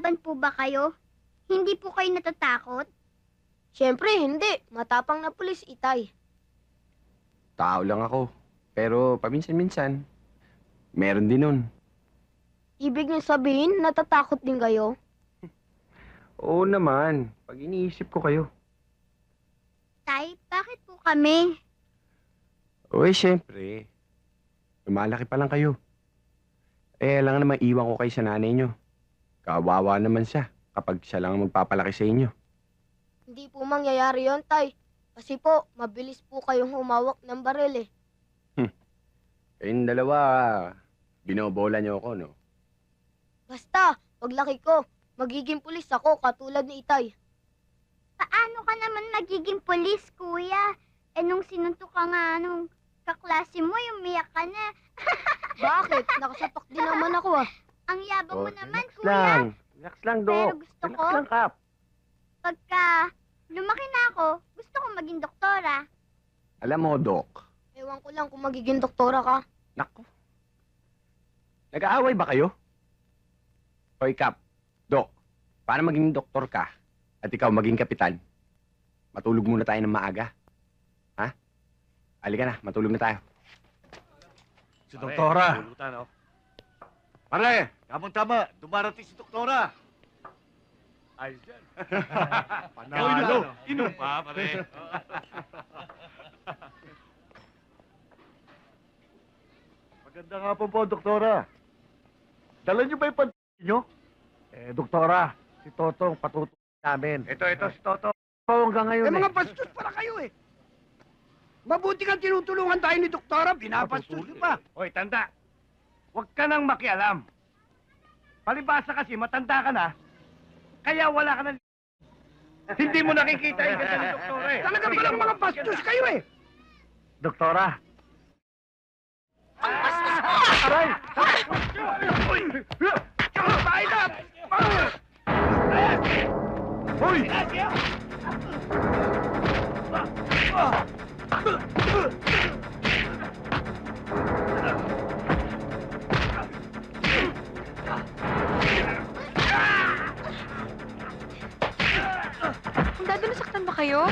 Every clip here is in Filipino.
ba kayo? Hindi po kayo natatakot? Siyempre, hindi. Matapang na pulis, itay. Tao lang ako. Pero paminsan-minsan, meron din nun. Ibig niyo sabihin, natatakot din kayo? Oo naman, pag iniisip ko kayo. Tay, bakit po kami? Uy, syempre. Lumalaki pa lang kayo. Eh, lang naman iwan ko kayo sa nanay nyo. Kawawa naman siya kapag siya lang ang magpapalaki sa inyo. Hindi po mangyayari yon tay. Kasi po, mabilis po kayong humawak ng baril eh. Kayong dalawa, binobola niyo ako, no? Basta, paglaki ko, magiging pulis ako katulad ni itay. Paano ka naman magiging polis, kuya? Eh, nung sinuntok ka nga nung kaklase mo, umiyak ka na. Bakit? Nakasapak din naman ako ah. Ang yabang mo Oh, naman, relax kuya. lang. Relax lang, Pero Dok. gusto Relax ko, lang, Kap. pagka lumaki na ako, gusto ko maging doktora. Alam mo, Dok. Ewan ko lang kung magiging doktora ka. Nako. Nag-aaway ba kayo? Hoy, Kap. Dok, para maging doktor ka at ikaw maging kapitan, matulog muna tayo ng maaga. Ha? Halika na, matulog na tayo. Si Doktora. Oh. Pare, tamang-tama. Dumarating si Doktora. Ayos yan. Panalo. Inom pa, pare. Maganda nga po po, Doktora. Dala niyo ba yung pant niyo? Eh, Doktora, si Totong patutuloy namin. Ito, ito, si Toto. Oo, hanggang ngayon Eh, eh. mga bastos pala kayo eh. Mabuti kang tinutulungan tayo ni Doktora, binabastos nyo pa. Hoy, tanda. Huwag ka nang makialam. Palibasa kasi, matanda ka na. Kaya wala ka na... Hindi mo nakikita yung ganda ni Doktora eh. Talaga palang mga bastos kayo eh. Doktora. Aray! Uy! Tayo na! Hoy! Kayo?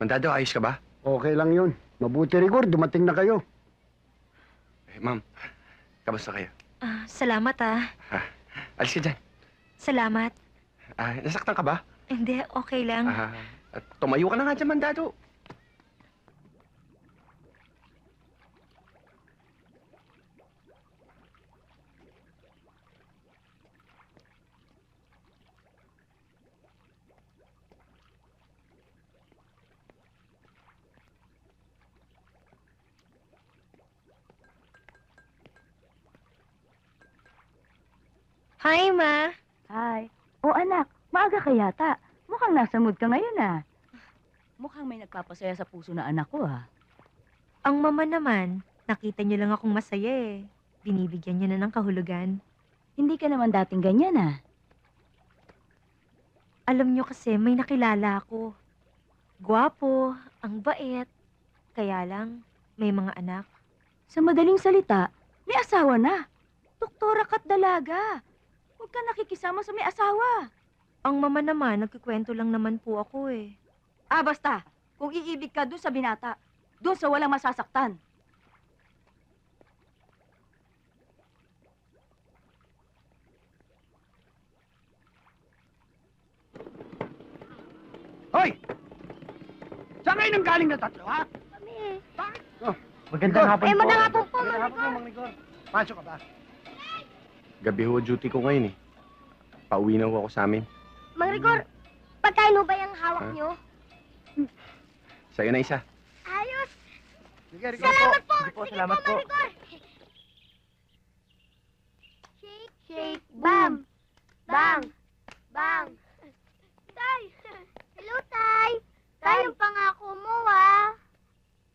Mandado, ayos ka ba? Okay lang yun. Mabuti rigor, dumating na kayo. Eh, ma'am, kamusta kayo? Ah, salamat ah. Alis ka dyan. Salamat. Ah, nasaktan ka ba? Hindi, okay lang. Ah, at tumayo ka na nga dyan, Mandado. Hi, Ma. Hi. O anak, maaga ka yata. Mukhang nasa mood ka ngayon ah. Mukhang may nagpapasaya sa puso na anak ko ah. Ang mama naman, nakita niyo lang akong masaya eh. Binibigyan niyo na ng kahulugan. Hindi ka naman dating ganyan ah. Alam niyo kasi may nakilala ako. Gwapo, ang bait. Kaya lang, may mga anak. Sa madaling salita, may asawa na. Doktora ka't dalaga. Ka nakikisama sa may asawa. Ang mama naman, nagkikwento lang naman po ako eh. Ah, basta. Kung iibig ka dun sa binata, dun sa walang masasaktan. Hoy! Saan kayo nang galing na tatlo, ha? Kami. Magandang hapon Eh, po. magandang hapon po, Magandang hapon po, Mang Ligor. Pasok ka ba? Gabi ho duty ko ngayon eh. Pauwi na ho ako sa amin. Mang Rigor, pagkain ba yung hawak Ha? nyo? Sa'yo na isa. Ayos! Salamat po! Sige po, salamat po. Mang Rigor! Shake, shake, bam! Bang! Bang! Tay! Hello, Tay! Tay, yung pangako mo, ah!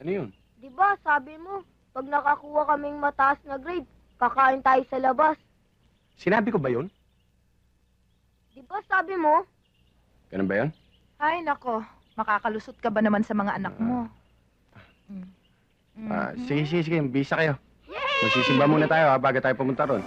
Ano yun? Di ba, sabi mo, pag nakakuha kaming mataas na grade, kakain tayo sa labas. Sinabi ko ba yun? Di ba, sabi mo? Ganun ba yun? Ay, nako. Makakalusot ka ba naman sa mga anak mo? Mm. Ah, Mhm. sige, sige, sige. Bisa kayo. Magsisimba muna tayo ha, bago tayo pumunta ron.